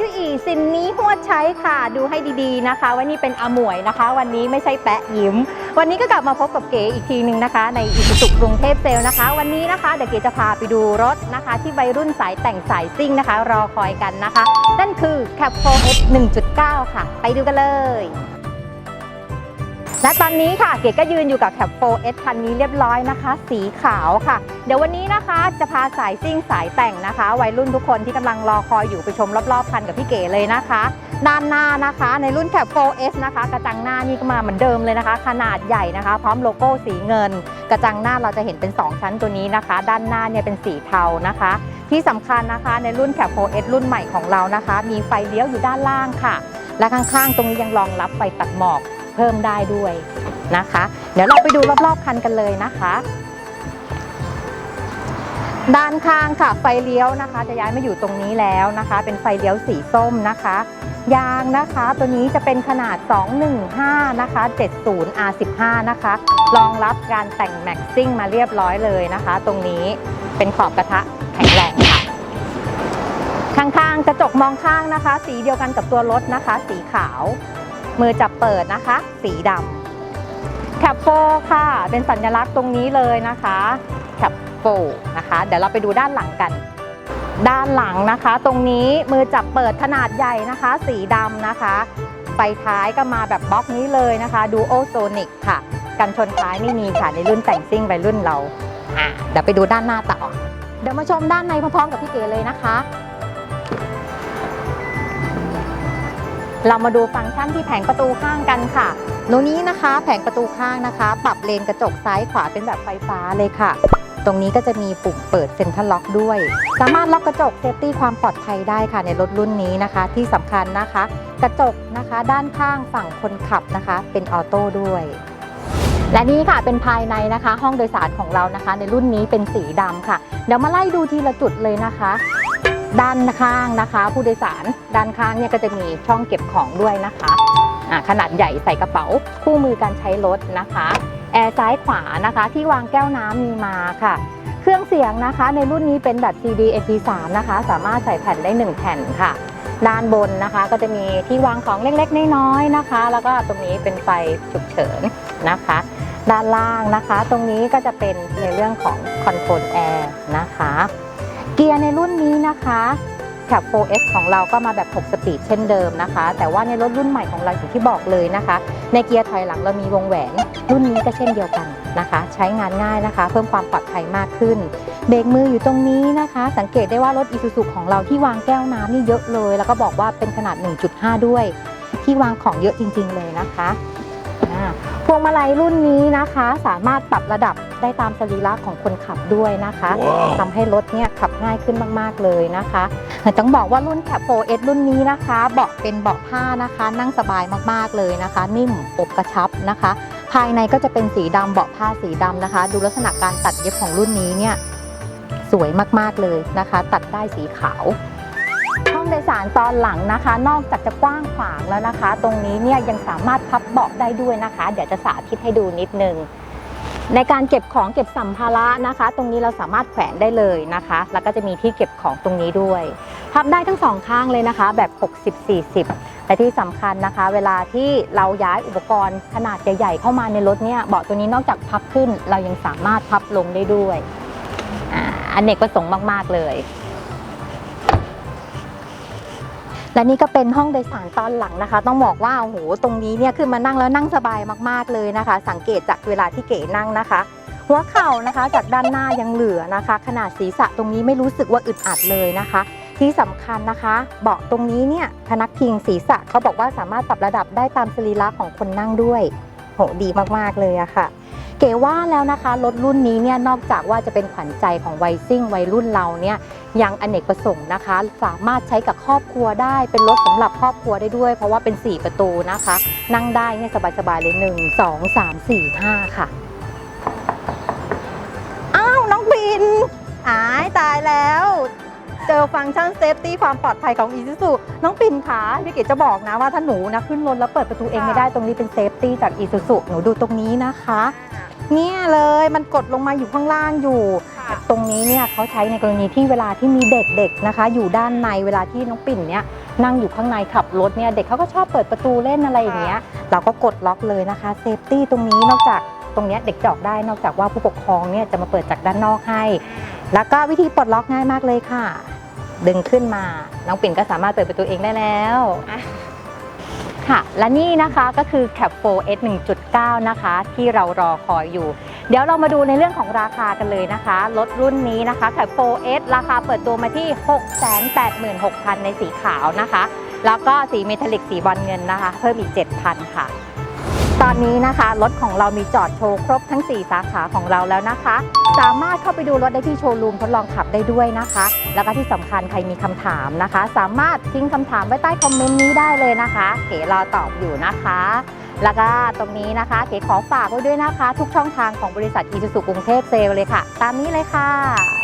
จุอีซินนี้หัวใช้ค่ะ ดูให้ดีๆนะคะ ว่านี่เป็นอมวยนะคะ วันนี้ไม่ใช่แปะยิ้ม วันนี้ก็กลับมาพบกับเก๋อีกทีหนึ่งนะคะ ในอีสุสุกรุงเทพเซลนะคะ วันนี้นะคะเดี๋ยวเก๋จะพาไปดูรถนะคะ ที่วัยรุ่นสายแต่งสายซิ่งนะคะ รอคอยกันนะคะ นั่นคือ Cap 4 S 1.9 ค่ะ ไปดูกันเลย และตอนนี้ค่ะเก๋ก็ยืนอยู่กับ Cap 4 S คันนี้เรียบร้อยนะคะ สีขาวค่ะ เดี๋ยววันนี้นะคะจะพาสายซิ่งสายแต่งนะคะ วัยรุ่นทุกคนที่กำลังรอคอยอยู่ไปชมรอบๆคันกับพี่เก๋เลยนะคะ ด้านหน้านะคะในรุ่น Cap 4S นะคะ กระจังหน้านี่ก็มาเหมือนเดิมเลยนะคะ ขนาดใหญ่นะคะ พร้อมโลโก้สีเงิน กระจังหน้าเราจะเห็นเป็น 2 ชั้นตัวนี้นะคะ ด้านหน้าเนี่ยเป็นสีเทานะคะ ที่สำคัญนะคะในรุ่น Cap 4S รุ่นใหม่ของเรานะคะ มีไฟเลี้ยวอยู่ด้านล่างค่ะ และข้างๆ ตรงนี้ยังรองรับไฟตัดหมอก เพิ่มได้ด้วยนะคะ เดี๋ยวเราไปดูรอบๆคันกันเลยนะคะ ด้านข้างค่ะไฟเลี้ยวนะคะ จะย้ายมาอยู่ตรงนี้แล้วนะคะ เป็นไฟเลี้ยวสีส้มนะคะยางนะคะตัวนี้จะเป็นขนาด 215 นะคะ 70 R15 นะคะ รองรับการแต่งแม็กซิ่งมาเรียบร้อยเลยนะคะ ตรงนี้เป็นขอบกระทะแข็งแรงค่ะ ข้างๆกระจกมองข้างนะคะ สีเดียวกันกับตัวรถนะคะ สีขาว มือจับเปิดนะคะ สีดำแคปโฟค่ะ เป็นสัญลักษณ์ตรงนี้เลยนะคะแคปโฟนะคะ เดี๋ยวเราไปดูด้านหลังกัน ด้านหลังนะคะ ตรงนี้มือจับเปิดขนาดใหญ่นะคะ สีดำนะคะไฟท้ายก็มาแบบบล็อกนี้เลยนะคะดูโอโซนิกค่ะ กันชนท้ายไม่มีค่ะในรุ่นแต่งซิ่งวัยรุ่นเราอะเดี๋ยวไปดูด้านหน้าต่อ เดี๋ยวมาชมด้านในพร้อมๆกับพี่เก๋เลยนะคะ เรามาดูฟังก์ชันที่แผงประตูข้างกันค่ะตรงนี้นะคะ แผงประตูข้างนะคะ ปรับเลนกระจกซ้ายขวาเป็นแบบไฟฟ้าเลยค่ะ ตรงนี้ก็จะมีปุ่มเปิดเซ็นทรัลล็อกด้วย สามารถล็อกกระจกเซฟตี้ความปลอดภัยได้ค่ะในรถรุ่นนี้นะคะ ที่สำคัญนะคะ กระจกนะคะด้านข้างฝั่งคนขับนะคะ เป็นออโต้ด้วยและนี่ค่ะเป็นภายในนะคะ ห้องโดยสารของเรานะคะ ในรุ่นนี้เป็นสีดำค่ะ เดี๋ยวมาไล่ดูทีละจุดเลยนะคะ ด้านข้างนะคะ ผู้โดยสารด้านข้างเนี่ยก็จะมีช่องเก็บของด้วยนะคะขนาดใหญ่ใส่กระเป๋า คู่มือการใช้รถนะคะแอร์ซ้ายขวานะคะที่วางแก้วน้ำมีมาค่ะ เครื่องเสียงนะคะ ในรุ่นนี้เป็นแบบ CD MP3 นะคะ สามารถใส่แผ่นได้ 1 แผ่นค่ะด้านบนนะคะก็จะมีที่วางของเล็กๆน้อยๆนะคะ แล้วก็ตรงนี้เป็นไฟฉุกเฉินนะคะ ด้านล่างนะคะ ตรงนี้ก็จะเป็นในเรื่องของคอนโทรลแอร์นะคะ เกียร์ในรุ่นนี้นะคะ Cap 4S ของเราก็มาแบบ 6 สปีดเช่นเดิมนะคะ แต่ว่าในรถรุ่นใหม่ของเราอย่างที่บอกเลยนะคะ ในเกียร์ถอยหลังเรามีวงแหวน รุ่นนี้ก็เช่นเดียวกันนะคะ ใช้งานง่ายนะคะ เพิ่มความปลอดภัยมากขึ้น เบรกมืออยู่ตรงนี้นะคะ สังเกตได้ว่ารถ Isuzu ของเราที่วางแก้วน้ำนี่เยอะเลย แล้วก็บอกว่าเป็นขนาด 1.5 ด้วย ที่วางของเยอะจริง ๆ เลยนะคะพวงมาลัยรุ่นนี้นะคะ สามารถปรับระดับ ได้ตามสรีระของคนขับด้วยนะคะทำให้รถเนี่ยขับง่ายขึ้นมากๆเลยนะคะต้องบอกว่ารุ่น Cap 4S รุ่นนี้นะคะ เบาะเป็นเบาะผ้านะคะ นั่งสบายมากๆเลยนะคะ นิ่มอบกระชับนะคะ ภายในก็จะเป็นสีดำเบาะผ้าสีดำนะคะ ดูลักษณะการตัดเย็บของรุ่นนี้เนี่ยสวยมากๆเลยนะคะ ตัดได้สีขาวห้องโดยสารตอนหลังนะคะ นอกจากจะกว้างขวางแล้วนะคะ ตรงนี้เนี่ยยังสามารถพับเบาะได้ด้วยนะคะ เดี๋ยวจะสาธิตให้ดูนิดนึง ในการเก็บของเก็บสัมภาระนะคะ ตรงนี้เราสามารถแขวนได้เลยนะคะ แล้วก็จะมีที่เก็บของตรงนี้ด้วยพับได้ทั้งสองข้างเลยนะคะ แบบ 60-40 แต่ที่สำคัญนะคะ เวลาที่เราย้ายอุปกรณ์ขนาดใหญ่ๆเข้ามาในรถเนี่ยเบาะตัวนี้นอกจากพับขึ้น เรายังสามารถพับลงได้ด้วยออันเนกประสงค์มาก ๆ เลย และนี่ก็เป็นห้องโดยสารตอนหลังนะคะ ต้องบอกว่าโอ้โหตรงนี้เนี่ยคือมานั่งแล้วนั่งสบายมากๆเลยนะคะ สังเกตจากเวลาที่เก๋นั่งนะคะ หัวเข่านะคะจากด้านหน้ายังเหลือนะคะ ขนาดศีรษะตรงนี้ไม่รู้สึกว่าอึดอัดเลยนะคะ ที่สำคัญนะคะ เบาะตรงนี้เนี่ยพนักพิงศีรษะเขาบอกว่าสามารถปรับระดับได้ตามสรีระของคนนั่งด้วย โหดีมากๆเลยอะค่ะ เก๋ว่าแล้วนะคะรถรุ่นนี้เนี่ยนอกจากว่าจะเป็นขวัญใจของวัยซิ่งวัยรุ่นเราเนี่ยยังอเนกประสงค์นะคะ สามารถใช้กับครอบครัวได้เป็นรถสำหรับครอบครัวได้ด้วย เพราะว่าเป็น 4 ประตูนะคะ นั่งได้เนี่ยสบายๆเลย 1 2 3 4 5 ค่ะ อ้าว น้องบินอายตายแล้ว เจอฟังก์ชันเซฟตี้ความปลอดภัยของ i s u z u น้องปิ่นคะพี่เก๋จะบอกนะว่าถ้าหนูนะขึ้นรถแล้วเปิดประตูเองไม่ได้ตรงนี้เป็นเซฟตี้จาก i s u z u หนูดูตรงนี้นะคะ เนี่ยเลยมันกดลงมาอยู่ข้างล่างอยู่ค่ะตรงนี้เนี่ยเขาใช้ในกรณีที่เวลาที่มีเด็กๆนะคะ อยู่ด้านในเวลาที่น้องปิ่นเนี่ยนั่งอยู่ข้างในขับรถเนี่ยเด็กเขาก็ชอบเปิดประตูเล่นอะไรอย่างเงี้ยเราก็กดล็อกเลยนะคะเซฟตี้ตรงนี้นอกจากตรงเนี้ยเด็กจะออกได้นอกจากว่าผู้ปกครองเนี่ยจะมาเปิดจากด้านนอกให้ แล้วก็วิธีปลดล็อกง่ายมากเลยค่ะ ดึงขึ้นมา น้องปิ่นก็สามารถเปิดประตูเองได้แล้วค่ะ และนี่นะคะก็คือ Cap 4 S 1.9 นะคะ ที่เรารอคอยอยู่ เดี๋ยวเรามาดูในเรื่องของราคากันเลยนะคะ รถรุ่นนี้นะคะ Cap 4 S ราคาเปิดตัวมาที่ 686,000 ในสีขาวนะคะ แล้วก็สีเมทัลลิกสีบอลเงินนะคะ เพิ่มอีก 7,000 ค่ะ ตอนนี้นะคะรถของเรามีจอดโชว์ครบทั้ง 4 สาขาของเราแล้วนะคะ สามารถเข้าไปดูรถได้ที่โชว์รูมทดลองขับได้ด้วยนะคะ แล้วก็ที่สำคัญใครมีคำถามนะคะ สามารถทิ้งคำถามไว้ใต้คอมเมนต์นี้ได้เลยนะคะ เก๋รอตอบอยู่นะคะ แล้วก็ตรงนี้นะคะ เก๋ขอฝากไว้ด้วยนะคะ ทุกช่องทางของบริษัทอีซูซูกรุงเทพเซลเลยค่ะ ตามนี้เลยค่ะ